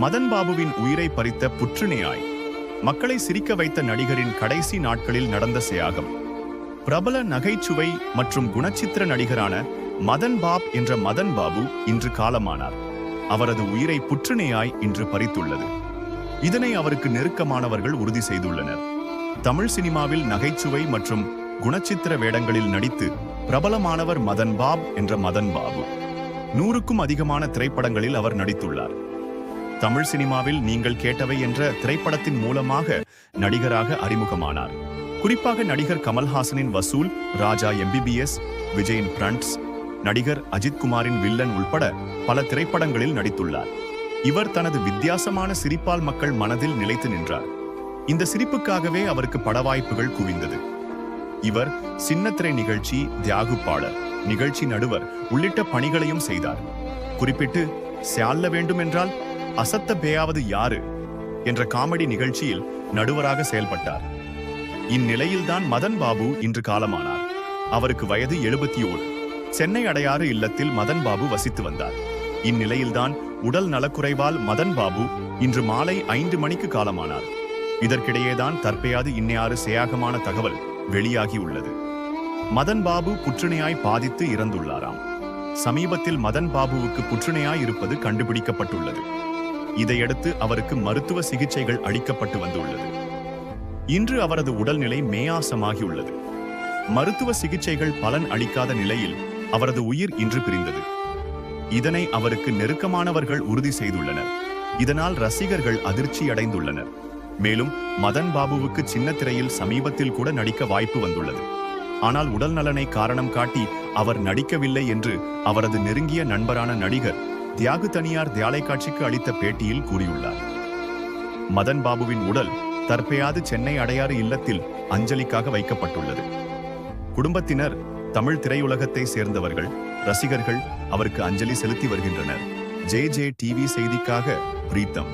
மதன் பாபுவின் உயிரை பறித்த புற்றுநோயாய். மக்களை சிரிக்க வைத்த நடிகரின் கடைசி நாட்களில் நடந்த சியாகம். பிரபல நகைச்சுவை மற்றும் குணச்சித்திர நடிகரான மதன் பாப் என்ற மதன் பாபு இன்று காலமானார். அவரது உயிரை புற்றுநோயாய் இன்று பறித்துள்ளது. இதனை அவருக்கு நெருக்கமானவர்கள் உறுதி செய்துள்ளனர். தமிழ் சினிமாவில் நகைச்சுவை மற்றும் குணச்சித்திர வேடங்களில் நடித்து பிரபலமானவர் மதன் பாப் என்ற மதன் பாபு. நூறுக்கும் அதிகமான திரைப்படங்களில் அவர் நடித்துள்ளார். தமிழ் சினிமாவில் நீங்கள் கேட்டவை என்ற திரைப்படத்தின் மூலமாக நடிகராக அறிமுகமானார். குறிப்பாக நடிகர் கமல்ஹாசனின் வசூல் ராஜா எம்பிபிஎஸ் விஜயின் பிரண்ட்ஸ் நடிகர் அஜித் குமாரின் வில்லன் உள்பட பல திரைப்படங்களில் நடித்துள்ளார். இவர் தனது வித்தியாசமான சிரிப்பால் மக்கள் மனதில் நிலைத்து நின்றார். இந்த சிரிப்புக்காகவே அவருக்கு பட வாய்ப்புகள் குவிந்தது. இவர் சின்னத்திரை நிகழ்ச்சி தியாகுப்பாளர் நிகழ்ச்சி நடுவர் உள்ளிட்ட பணிகளையும் செய்தார். குறிப்பிட்டு சால்ல வேண்டும் என்றால் அசத்த பேயாவது யாரு என்ற காமெடி நிகழ்ச்சியில் நடுவராக செயல்பட்டார். இந்நிலையில்தான் மதன் பாபு இன்று காலமானார். அவருக்கு வயது எழுபத்தி ஓடு சென்னை அடையாறு இல்லத்தில் மதன் பாபு வசித்து வந்தார். இந்நிலையில்தான் உடல் நலக்குறைவால் மதன் பாபு இன்று மாலை ஐந்து மணிக்கு காலமானார். இதற்கிடையேதான் தற்பையாது இன்னையாறு சேயாகமான தகவல் வெளியாகியுள்ளது மதன் பாபு புற்றுநோயாய் பாதித்து இறந்துள்ளாராம். சமீபத்தில் மதன் பாபுவுக்கு புற்றுநோயாய் இருப்பது கண்டுபிடிக்கப்பட்டுள்ளது. இதையடுத்து அவருக்கு மருத்துவ சிகிச்சைகள் அளிக்கப்பட்டு வந்துள்ளது. இன்று அவரது உடல்நிலை மேயாசமாகியுள்ளது. மருத்துவ சிகிச்சைகள் பலன் அளிக்காத நிலையில் அவரது உயிர் இன்று பிரிந்தது. இதனை அவருக்கு நெருக்கமானவர்கள் உறுதி செய்துள்ளனர். இதனால் ரசிகர்கள் அதிர்ச்சி அடைந்துள்ளனர். மேலும் மதன் பாபுவுக்கு சின்ன திரையில் சமீபத்தில் கூட நடிக்க வாய்ப்பு வந்துள்ளது. ஆனால் உடல் நலனை காரணம் காட்டி அவர் நடிக்கவில்லை என்று அவரது நெருங்கிய நண்பரான நடிகர் தியாகு தனியார் தியாலைக்காட்சிக்கு அளித்த பேட்டியில் கூறியுள்ளார். மதன் பாபுவின் உடல் தற்பெயாது சென்னை அடையாறு இல்லத்தில் அஞ்சலிக்காக வைக்கப்பட்டுள்ளது. குடும்பத்தினர் தமிழ் திரையுலகத்தை சேர்ந்தவர்கள் ரசிகர்கள் அவருக்கு அஞ்சலி செலுத்தி வருகின்றனர். ஜே ஜே டிவி செய்திக்காக பிரீத்தம்.